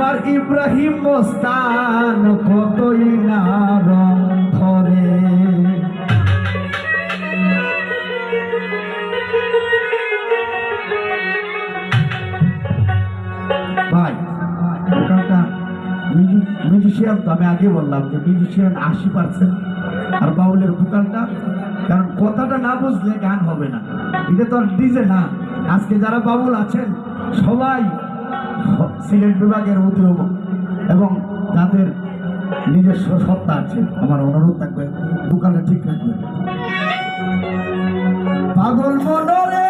আমার ইব্রাহিম মোস্তান কতই না রং ধরে। ভাই, দোকানটা মিউজিশিয়ান তো আমি আগে বললাম যে মিউজিশিয়ান আশি পার্সেন্ট। আর বাউলের দোকানটা কারণ কথাটা না বুঝলে গান হবে না। এটা তো আর ডিজে না। আজকে যারা বাউল আছেন, সবাই সিলেট বিভাগের উদ্যোগ এবং যাদের নিজস্ব সত্তা আছে। আমার অনুরোধ থাকবে, দোকানে ঠিক রাখবে। পাগল মনরে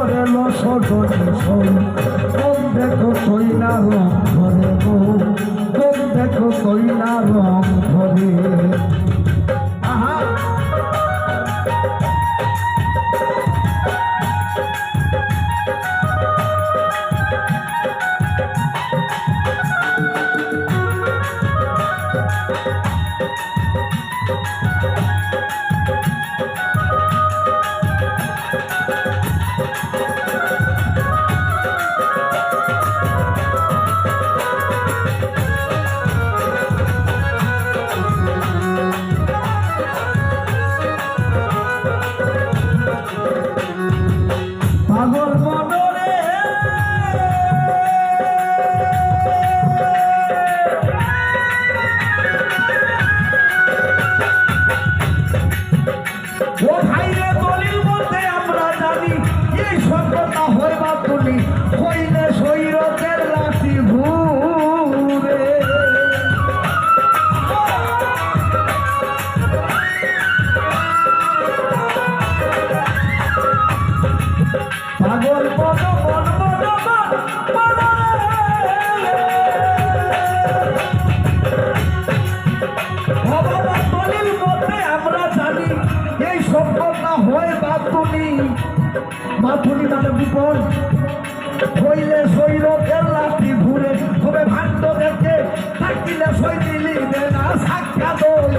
করে লোক দেখো সৈনা রং ধরে লোক দেখো সৈনা রং ধরে না হইবা তুমি হইলে সৈরতের লাঠি ঘুরে। পদ পদ পদ মাথুলি মানে বিপদ। হইলে সৈরকের লাঠি ঘুরে, হবে ভাণ্ডদেরকে থাকিলে সই দিলিবে না সাক্ষা দই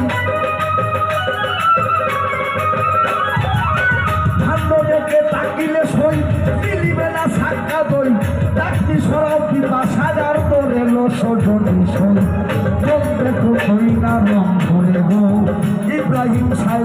ভাণ্ডদেরকে তাকিলে সই দিলিবে না সাক্ষা দই ডাকটি দেখো ইব্রাহিম সাই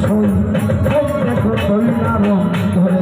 সই। ওম দেখো তৈ না রং ধরে